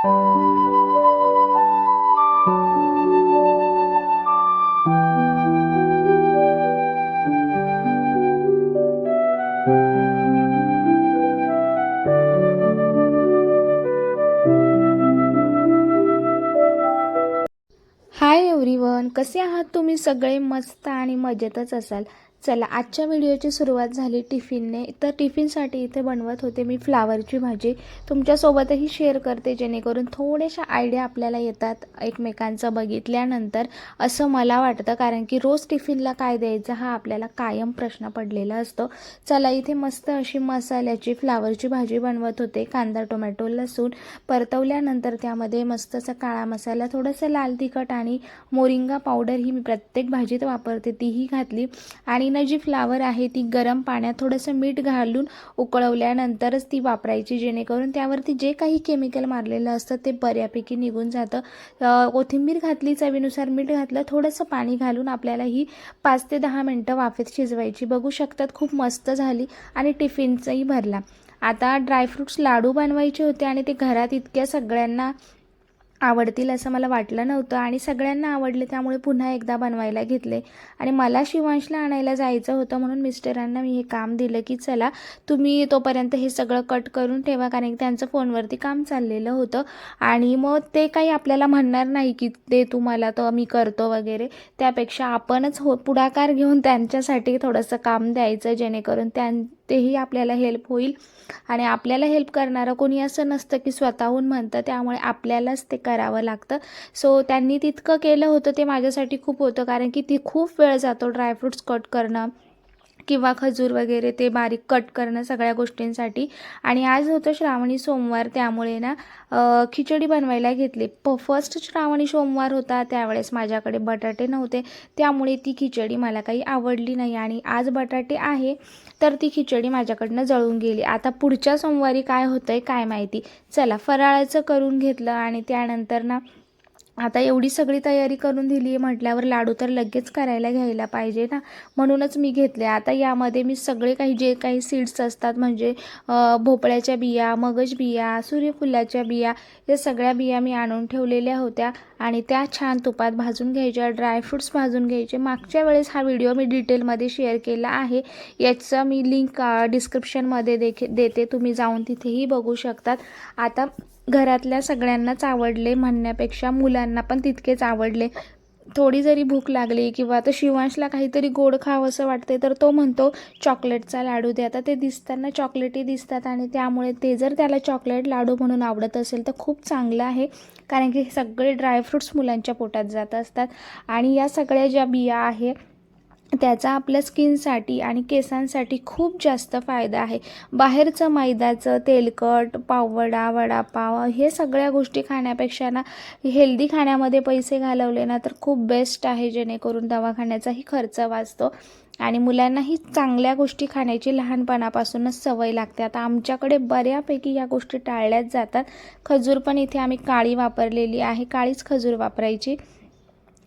Hi everyone कसे आहात तुम्ही? सगळे मस्त आणि मजेतच असाल. चला आजच्या व्हिडिओची सुरुवात झाली टिफिनने. तर टिफिनसाठी इथे बनवत होते मी फ्लावरची भाजी. तुमच्यासोबतही शेअर करते जेणेकरून थोड्याशा आयडिया आपल्याला येतात एकमेकांचं बघितल्यानंतर. असं मला वाटतं कारण की रोज टिफिनला काय द्यायचं हा आपल्याला कायम प्रश्न पडलेला असतो. चला इथे मस्त अशी मसाल्याची फ्लावरची भाजी बनवत होते. कांदा टोमॅटो लसूण परतवल्यानंतर त्यामध्ये मस्त असा काळा मसाला थोडंसं लाल तिखट आणि मोरिंगा पावडर ही मी प्रत्येक भाजीत वापरते तीही घातली. आणि ना जी फ्लावर आहे ती गरम पाण्यात थोडंसं मीठ घालून उकळवल्यानंतरच ती वापरायची जेणेकरून त्यावरती जे काही केमिकल मारलेलं असतं ते बऱ्यापैकी निघून जातं. कोथिंबीर घातली चवीनुसार मीठ घातलं थोडंसं पाणी घालून आपल्याला ही पाच ते दहा मिनटं वाफेत शिजवायची. बघू शकतात खूप मस्त झाली आणि टिफिनचाही भरला. आता ड्रायफ्रूट्स लाडू बनवायचे होते आणि ते घरात इतक्या सगळ्यांना आवडतील असं मला वाटलं नव्हतं आणि सगळ्यांना आवडले त्यामुळे पुन्हा एकदा बनवायला घेतले. आणि मला शिवांशला आणायला जायचं होतं म्हणून मिस्टरांना मी हे काम दिलं की चला तुम्ही तोपर्यंत हे सगळं कट करून ठेवा कारण की त्यांचं फोनवरती काम चाललेलं होतं. आणि मग ते काही आपल्याला म्हणणार नाही की ते तुम्हाला तर मी करतो वगैरे. त्यापेक्षा आपणच हो पुढाकार घेऊन त्यांच्यासाठी थोडंसं काम द्यायचं जेणेकरून त्यां तेही आपल्याला हेल्प होईल. आणि आपल्याला हेल्प करणारं कोणी असं नसतं की स्वतःहून म्हणतं त्यामुळे आपल्यालाच ते करावं लागतं. सो त्यांनी तितकं केलं होतं ते माझ्यासाठी खूप होतं. कारण की ती खूप वेळ जातो ड्रायफ्रूट्स कट करणं. किंवा खजूर वगैरे ते बारीक कट करणं सगळ्या गोष्टींसाठी. आणि आज होतं श्रावणी सोमवार त्यामुळे ना खिचडी बनवायला घेतली. प फर्स्ट श्रावणी सोमवार होता त्यावेळेस माझ्याकडे बटाटे नव्हते. त्यामुळे ती खिचडी मला काही आवडली नाही. आणि आज बटाटे आहे तर ती खिचडी माझ्याकडनं जळून गेली. आता पुढच्या सोमवारी काय होतं आहे काय माहिती. चला फराळाचं करून घेतलं आणि त्यानंतर ना आता एवढी सगळी तयारी करून दिली आहे म्हटल्यावर लाडू तर लगेच करायला घ्यायला पाहिजे ना. म्हणूनच मी घेतले. आता यामध्ये मी सगळे काही जे काही सीड्स असतात म्हणजे भोपळ्याच्या बिया मगज बिया सूर्यफुलाच्या बिया या सगळ्या बिया मी आणून ठेवलेल्या होत्या आणि त्या छान तुपात भाजून घ्यायच्या ड्रायफ्रूट्स भाजून घ्यायचे. मागच्या वेळेस हा व्हिडिओ मी डिटेलमध्ये शेअर केला आहे. याचं मी लिंक डिस्क्रिप्शनमध्ये देखील देते. तुम्ही जाऊन तिथेही बघू शकतात. आता घरातल्या सगळ्यांनाच आवडले म्हणण्यापेक्षा मुलांना पण तितकेच आवडले. थोडी जरी भूक लागली किंवा आता शिवांशला काहीतरी गोड खावं असं वाटते तर तो म्हणतो चॉकलेटचा लाडू दे. आता ते दिसताना चॉकलेटी दिसतात आणि त्यामुळे ते जर त्याला चॉकलेट लाडू म्हणून आवडत असेल तर खूप चांगलं आहे. कारण की हे सगळे ड्रायफ्रूट्स मुलांच्या पोटात जात असतात. आणि या सगळ्या ज्या बिया आहे त्याचा आपल्या स्किनसाठी आणि केसांसाठी खूप जास्त फायदा आहे. बाहेरचं मैद्याचं तेलकट पाववडा वडापाव हे सगळ्या गोष्टी खाण्यापेक्षा ना हेल्दी खाण्यामध्ये पैसे घालवले ना तर खूप बेस्ट आहे जेणेकरून दवाखान्याचाही खर्च वाचतो. आणि मुलांनाही चांगल्या गोष्टी खाण्याची लहानपणापासूनच सवय लागते. आता आमच्याकडे बऱ्यापैकी या गोष्टी टाळल्याच जातात. खजूर पण इथे आम्ही काळी वापरलेली आहे. काळीच खजूर वापरायची.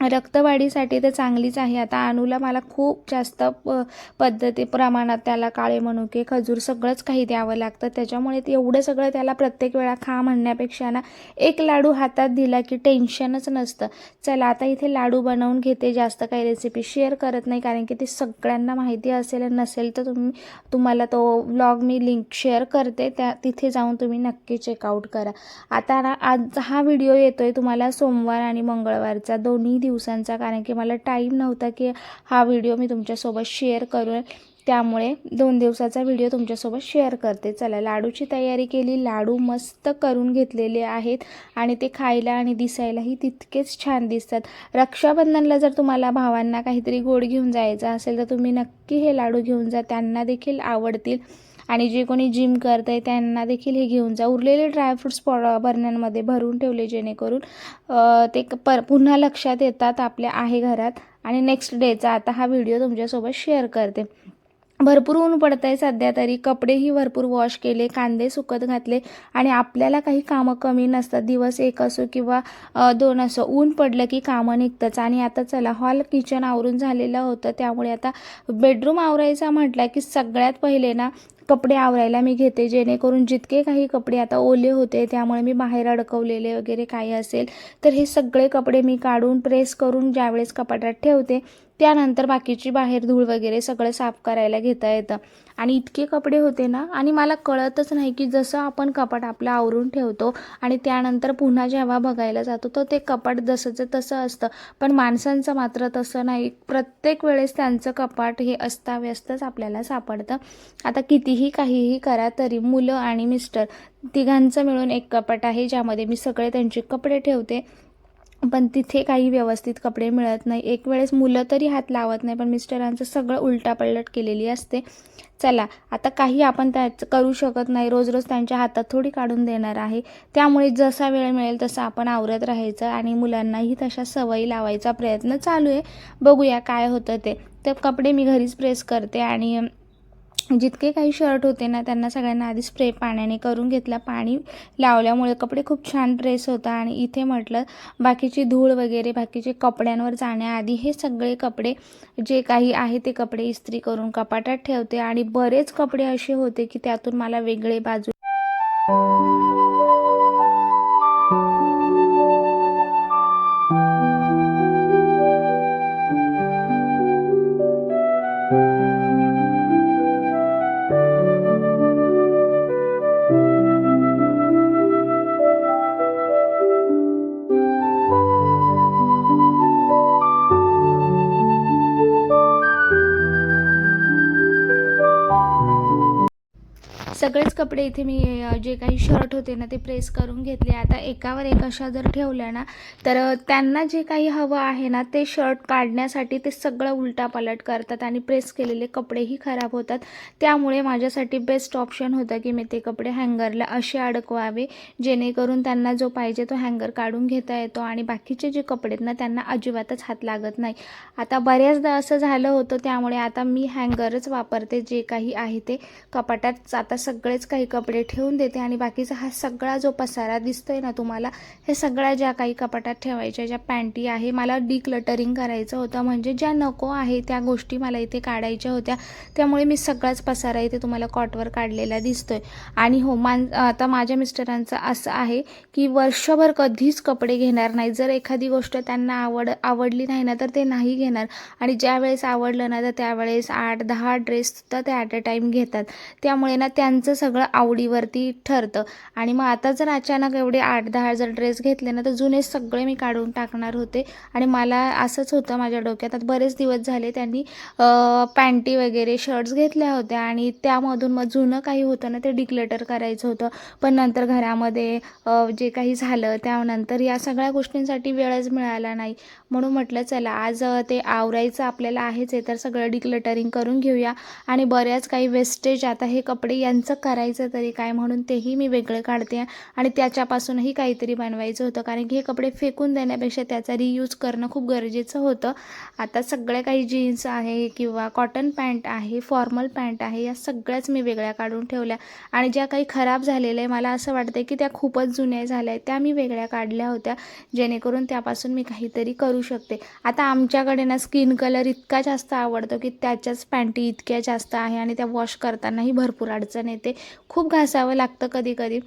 रक्तवाढीसाठी तर चांगलीच आहे. आता अणूला मला खूप जास्त प पद्धती प्रमाणात त्याला काळे मनुके खजूर सगळंच काही द्यावं लागतं. त्याच्यामुळे ते एवढं सगळं त्याला प्रत्येक वेळा खा म्हणण्यापेक्षा ना एक लाडू हातात दिला की टेन्शनच नसतं. चला आता इथे लाडू बनवून घेते जास्त काही रेसिपी शेअर करत नाही कारण की ते सगळ्यांना माहिती असेल नसेल तर तुम्ही तुम्हाला तो व्लॉग मी लिंक शेअर करते. त्या तिथे जाऊन तुम्ही नक्की चेकआउट करा. आता ना आज हा व्हिडिओ येतोय तुम्हाला सोमवार आणि मंगळवारचा. दोन्ही दिवसांचा कारण की मला टाईम नव्हता की हा व्हिडिओ मी तुमच्यासोबत शेअर करून त्यामुळे दोन दिवसाचा व्हिडिओ तुमच्यासोबत शेअर करते. चला लाडूची तयारी केली लाडू मस्त करून घेतलेले आहेत आणि ते खायला आणि दिसायलाही तितकेच छान दिसतात. रक्षाबंधनला जर तुम्हाला भावांना काहीतरी गोड घेऊन जायचं असेल तर तुम्ही नक्की हे लाडू घेऊन जा. त्यांना देखील आवडतील. आणि जे कोणी जिम करत आहे त्यांना देखील हे घेऊन जा. उरलेले ड्रायफ्रूट्स पॉ बरण्यांमध्ये भरून ठेवले जेणेकरून ते क- पर पुन्हा लक्षात येतात आपल्या आहे घरात. आणि नेक्स्ट डेचा आता हा व्हिडिओ तुमच्यासोबत शेअर करते. भरपूर ऊन पडत आहे सध्या तरी. कपडेही भरपूर वॉश केले कांदे सुकत घातले आणि आपल्याला काही कामं कमी नसतात. दिवस एक असो किंवा दोन असो. ऊन पडलं की कामं निघतंच. आणि आता चला हॉल किचन आवरून झालेलं होतं. त्यामुळे आता बेडरूम आवरायचा म्हटला की सगळ्यात पहिले ना कपडे आवरायला मी घेते जेणेकरून जितके काही कपडे आता ओले होते त्यामुळे मी बाहेर अडकवलेले वगैरे काही असेल तर हे सगळे कपडे मी काढून प्रेस करून ज्यावेळेस कपाटात ठेवते त्यानंतर बाकीची बाहेर धूळ वगैरे सगळं साफ करायला घेता येतं. आणि इतके कपडे होते ना आणि मला कळतच नाही की जसं आपण कपाट आपलं आवरून ठेवतो आणि त्यानंतर पुन्हा जेव्हा बघायला जातो तर ते कपाट जसंचं तसं असतं. पण माणसांचं मात्र तसं नाही. प्रत्येक वेळेस त्यांचं कपाट हे अस्ताव्यस्तच आपल्याला सापडतं. आता कितीही काहीही करा तरी मुलं आणि मिस्टर तिघांचं मिळून एक कपाट आहे ज्यामध्ये मी सगळे त्यांचे कपडे ठेवते. पण तिथे काही व्यवस्थित कपडे मिळत नाही. एक वेळेस मुलं तरी हात लावत नाही पण मिस्टरांचं सगळं उलटापलट केलेली असते. चला आता काही आपण त्याच करू शकत नाही. रोज रोज त्यांच्या हातात थोडी काढून देणार आहे. त्यामुळे जसा वेळ मिळेल तसं आपण आवरत राहायचं आणि मुलांनाही तशा सवयी लावायचा प्रयत्न चालू आहे. बघूया काय होतं ते. तर कपडे मी घरीच प्रेस करते आणि जितके काही शर्ट होते ना त्यांना सगळ्यांना आधी स्प्रे पाण्याने करून घेतला. पाणी लावल्यामुळे कपडे खूप छान ड्रेस होता आणि इथे म्हटलं बाकीची धूळ वगैरे बाकीचे कपड्यांवर जाण्याआधी हे सगळे कपडे जे काही आहे ते कपडे इस्त्री करून कपाटात ठेवते. आणि बरेच कपडे असे होते की त्यातून मला वेगळे बाजू सगळेच कपडे इथे मी जे काही शर्ट होते ना ते प्रेस करून घेतले. आता एकावर एक अशा जर ठेवल्या ना तर त्यांना जे काही हवं आहे ना ते शर्ट काढण्यासाठी ते सगळं उलटापालट करतात आणि प्रेस केलेले कपडेही खराब होतात. त्यामुळे माझ्यासाठी बेस्ट ऑप्शन होतं की मी ते कपडे हँगरला असे अडकवावे जेणेकरून त्यांना जो पाहिजे तो हँगर काढून घेता येतो आणि बाकीचे जे कपडे आहेत ना त्यांना अजिबातच हात लागत नाही. आता बऱ्याचदा असं झालं होतं त्यामुळे आता मी हँगरच वापरते जे काही आहे ते. कपाटात आता सगळेच काही कपडे ठेवून देते आणि बाकीचा हा सगळा जो पसारा दिसतोय ना तुम्हाला हे सगळ्या ज्या काही कपाटात ठेवायच्या ज्या पॅन्टी आहे मला डिक्लटरिंग करायचं होतं. म्हणजे ज्या नको आहे त्या गोष्टी मला इथे काढायच्या होत्या. त्यामुळे मी सगळाच पसारा इथे तुम्हाला कॉटवर काढलेला दिसतोय. आणि हो मान आता माझ्या मिस्टरांचं असं आहे की वर्षभर कधीच कपडे घेणार नाही. जर एखादी गोष्ट त्यांना आवड आवडली नाही ना तर ते नाही घेणार. आणि ज्या वेळेस आवडलं ना तर त्यावेळेस आठ दहा ड्रेससुद्धा ते ॲट अ टाईम घेतात. त्यामुळे ना त्यां त्यांचं सगळं आवडीवरती ठरतं. आणि मग आता जर अचानक एवढे आठ दहा जर ड्रेस घेतले ना तर जुने सगळे मी काढून टाकणार होते. आणि मला असंच होतं माझ्या डोक्यात. आता बरेच दिवस झाले त्यांनी पॅन्टी वगैरे शर्ट्स घेतल्या होत्या. आणि त्यामधून मग जुनं काही होतं ना ते डिक्लेटर करायचं होतं. पण नंतर घरामध्ये जे काही झालं त्यानंतर या सगळ्या गोष्टींसाठी वेळच मिळाला नाही. म्हणून म्हटलं चला आज ते आवरायचं आपल्याला आहेच आहे तर सगळं डिक्लटरिंग करून घेऊया. आणि बऱ्याच काही वेस्टेज आता हे कपडे यांचं करायचं तरी काय म्हणून तेही मी वेगळं काढते आणि त्याच्यापासूनही काहीतरी बनवायचं होतं. कारण की हे कपडे फेकून देण्यापेक्षा त्याचा रियूज करणं खूप गरजेचं होतं. आता सगळ्या काही जीन्स आहे किंवा कॉटन पॅन्ट आहे फॉर्मल पॅन्ट आहे या सगळ्याच मी वेगळ्या काढून ठेवल्या. आणि ज्या काही खराब झालेल्या आहे मला असं वाटतं की त्या खूपच जुन्या झाल्या आहेत त्या मी वेगळ्या काढल्या होत्या. जेणेकरून त्यापासून मी काहीतरी करू शकते. आता आमच्याकडे ना स्किन कलर इतका जास्त आवडतो की त्याच्याच पॅन्टी इतक्या जास्त आहे आणि त्या वॉश करतानाही भरपूर अडचण येते. ते खूप घासावं लागतं कधी कधी.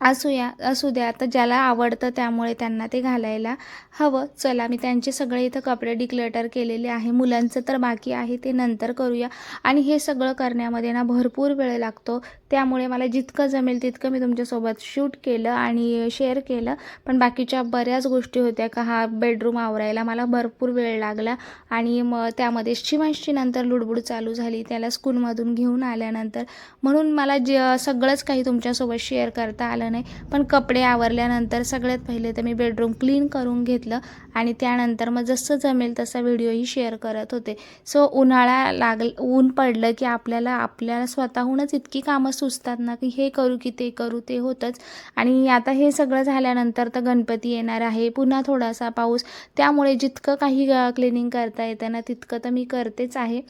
असूया असू द्या. आता ज्याला आवडतं त्यामुळे त्यांना ते घालायला हवं. चला मी त्यांचे सगळे इथं कपडे डिक्लेटर केलेले आहे. मुलांचं तर बाकी आहे ते नंतर करूया. आणि हे सगळं करण्यामध्ये ना भरपूर वेळ लागतो. त्यामुळे मला जितकं जमेल तितकं मी तुमच्यासोबत शूट केलं आणि शेअर केलं. पण बाकीच्या बऱ्याच गोष्टी होत्या का हा बेडरूम आवरायला मला भरपूर वेळ लागला. आणि मग त्यामध्ये शिमांशी नंतर लुडबुड चालू झाली. त्याला स्कूलमधून घेऊन आल्यानंतर. म्हणून मला जे सगळंच काही तुमच्यासोबत शेअर करता आलं नाही. पण कपडे आवरल्यानंतर सगळ्यात पहिले तर मी बेडरूम क्लीन करून घेतलं आणि त्यानंतर मग जसं जमेल तसा व्हिडिओही शेअर करत होते. सो उन्हाळा लाग ऊन पडलं की आपल्याला आपल्याला स्वतःहूनच इतकी कामं सुचतात ना की हे करू की ते करू ते होतंच. आणि आता हे सगळं झाल्यानंतर तर गणपती येणार आहे पुन्हा थोडासा पाऊस. त्यामुळे जितकं काही क्लिनिंग करता येतं ना तितकं तर मी करतेच आहे.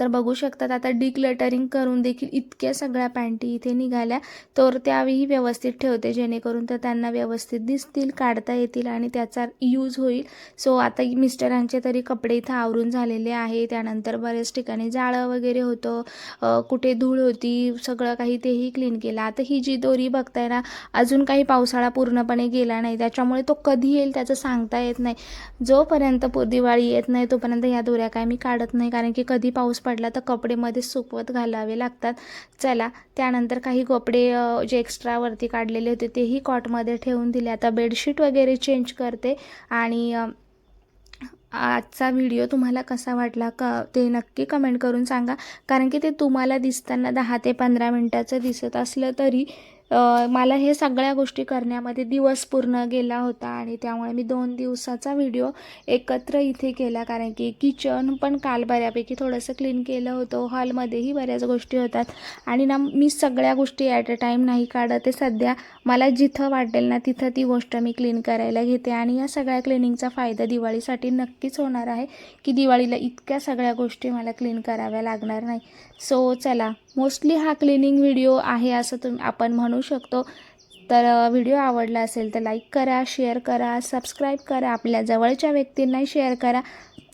तर बघू शकतात आता डिक्लटरिंग करून देखील इतक्या सगळ्या पॅन्टी इथे निघाल्या. तर त्यावेळी व्यवस्थित ठेवते जेणेकरून तर त्यांना व्यवस्थित दिसतील काढता येतील आणि त्याचा यूज होईल. सो आता मिस्टरांचे तरी कपडे इथं आवरून झालेले आहे त्यानंतर बऱ्याच ठिकाणी जाळं वगैरे होतं. कुठे धूळ होती सगळं काही तेही क्लीन केलं. आता ही जी दोरी बघताय ना अजून काही पावसाळा पूर्णपणे गेला नाही. त्याच्यामुळे तो कधी येईल त्याचं सांगता येत नाही. जोपर्यंत दिवाळी येत नाही तोपर्यंत या दोऱ्या काय मी काढत नाही. कारण की कधी पाऊस पडला तर कपडेमध्ये सुकवत घालावे लागतात. चला त्यानंतर काही कपडे जे एक्स्ट्रावरती काढलेले होते तेही कॉटमध्ये ठेवून दिले. आता बेडशीट वगैरे चेंज करते आणि आजचा व्हिडिओ तुम्हाला कसा वाटला क ते नक्की कमेंट करून सांगा. कारण की ते तुम्हाला दिसताना दहा ते पंधरा मिनटाचं दिसत असलं तरी मला हे सगळ्या गोष्टी करण्यामध्ये दिवस पूर्ण गेला होता आणि त्यामुळे मी दोन दिवसाचा व्हिडिओ एकत्र इथे केला. कारण की किचन पण काल बऱ्यापैकी थोडंसं क्लीन केलं होतं. हॉलमध्येही बऱ्याच गोष्टी होतात. आणि ना मी सगळ्या गोष्टी ॲट अ टाईम नाही काढत ते सध्या. मला जिथं वाटेल ना तिथं ती गोष्ट मी क्लीन करायला घेते. आणि या सगळ्या क्लिनिंगचा फायदा दिवाळीसाठी नक्कीच होणार आहे की दिवाळीला इतक्या सगळ्या गोष्टी मला क्लीन कराव्या लागणार नाही. सो चला. मोस्टली हा क्लिनिंग व्हिडिओ आहे असं तुम्ही आपण म्हणू शकतो. तर व्हिडिओ आवडला असेल तर लाईक करा शेअर करा सबस्क्राईब करा आपल्या जवळच्या व्यक्तींनाही शेअर करा.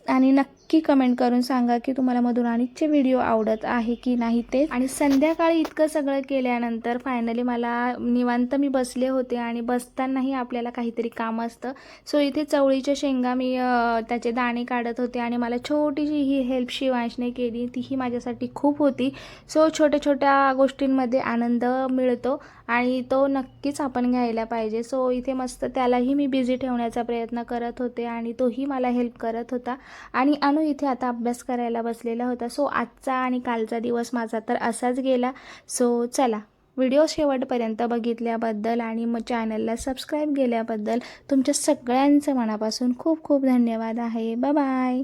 आणि नक्की कमेंट करून सांगा की तुम्हाला मधुराणीचे व्हिडिओ आवडत आहे की नाही ते. आणि संध्याकाळी इतकं सगळं केल्यानंतर फायनली मला निवांत मी बसले होते आणि बसतानाही आपल्याला काहीतरी काम असतं. सो इथे चवळीच्या शेंगा मी त्याचे दाणे काढत होते आणि मला छोटीशी ही हेल्प शिवांशने केली. तीही माझ्यासाठी खूप होती. सो छोट्या छोट्या गोष्टींमध्ये आनंद मिळतो. आणि तो नक्कीच आपण घ्यायला पाहिजे. सो इथे मस्त त्यालाही मी बिझी ठेवण्याचा प्रयत्न करत होते आणि तोही मला हेल्प करत होता. आणि अनु इथे आता अभ्यास करायला बसलेला होता. सो आजचा आणि कालचा दिवस माझा तर असाच गेला. सो चला व्हिडिओ शेवटपर्यंत बघितल्याबद्दल आणि मग चॅनलला सबस्क्राईब केल्याबद्दल तुमच्या सगळ्यांचं मनापासून खूप खूप धन्यवाद आहे. Bye bye